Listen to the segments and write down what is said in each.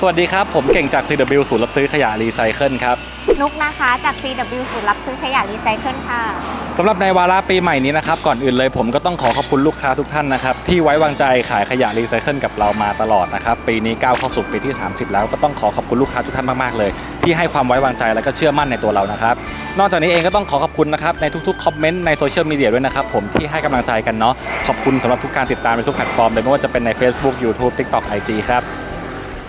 สวัสดีครับ ผมเก่งจาก CW ศูนย์รับซื้อขยะรีไซเคิลครับ นุกนะคะจาก CW ศูนย์รับซื้อขยะรีไซเคิลค่ะสำหรับในวาระปีใหม่นี้นะครับ ก่อนอื่นเลยผมก็ต้องขอขอบคุณลูกค้าทุกท่านนะครับ ที่ไว้วางใจขายขยะรีไซเคิลกับเรามาตลอดนะครับ ปีนี้ก้าวเข้าสู่ปีที่ 30 แล้วก็ต้องขอขอบคุณลูกค้าทุกท่านมากๆเลย ที่ให้ความไว้วางใจและก็เชื่อมั่นในตัวเรานะครับ นอกจากนี้เองก็ต้องขอขอบคุณนะครับในทุกๆคอมเมนต์ในโซเชียลมีเดียด้วยนะครับผมที่ให้กำลังใจกันเนาะขอบคุณสำหรับทุกการติดตามในทุกแพลตฟอร์มเลยไม่ว่าจะเป็นใน Facebook YouTube TikTok IG ครับ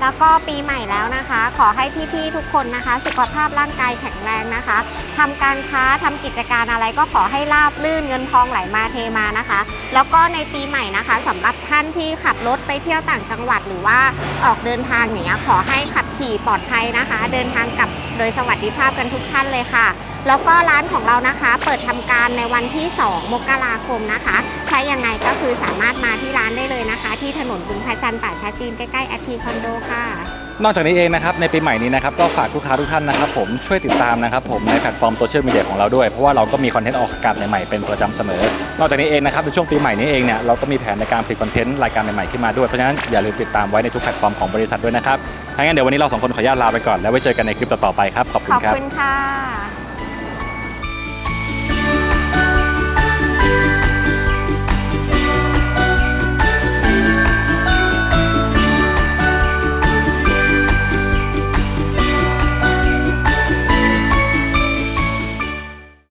แล้วก็ปีใหม่แล้วนะคะ ขอให้พี่ๆทุกคนนะคะ สุขภาพร่างกายแข็งแรงนะคะทำการค้าทำกิจการอะไรก็ขอให้ราบลื่นเงินทองไหลมาเทมานะคะ แล้วก็ในปีใหม่นะคะสำหรับท่านที่ขับรถไปเที่ยวต่างจังหวัดหรือว่าออกเดินทางอย่างเงี้ยขอให้ขับขี่ปลอดภัยนะคะ เดินทางกลับโดยสวัสดิภาพกันทุกท่านเลยค่ะ แล้วก็ร้านของเรานะคะ เปิดทำการในวันที่ 2 มกราคมนะคะถ้ายังไงก็คือสามารถมาที่ร้านได้เลยนะคะ ที่ถนนบึงพระจันทร์ป่าช้าจีนใกล้ๆแอทีคอนโดค่ะ นอกจากนี้เองนะครับในปีใหม่นี้นะครับก็ฝากลูกค้าทุกท่านนะครับผมช่วยติดตามนะครับผมในแพลตฟอร์มโซเชียลมีเดียของเราด้วยเพราะว่าเราก็มีคอนเทนต์ออกอากาศใหม่ๆเป็นประจำเสมอ นอกจากนี้เองนะครับในช่วงปีใหม่นี้เองเนี่ยเราก็มีแผนในการผลิตคอนเทนต์รายการใหม่ๆขึ้นมาด้วยเพราะฉะนั้นอย่าลืมติดตามไว้ในทุกแพลตฟอร์มของบริษัทด้วยนะครับถ้างั้นเดี๋ยววันนี้เราสองคนขออนุญาตลาไปก่อนแล้วไว้เจอกันในคลิปต่อๆไปครับขอบคุขณอบครับ คุณค่ะ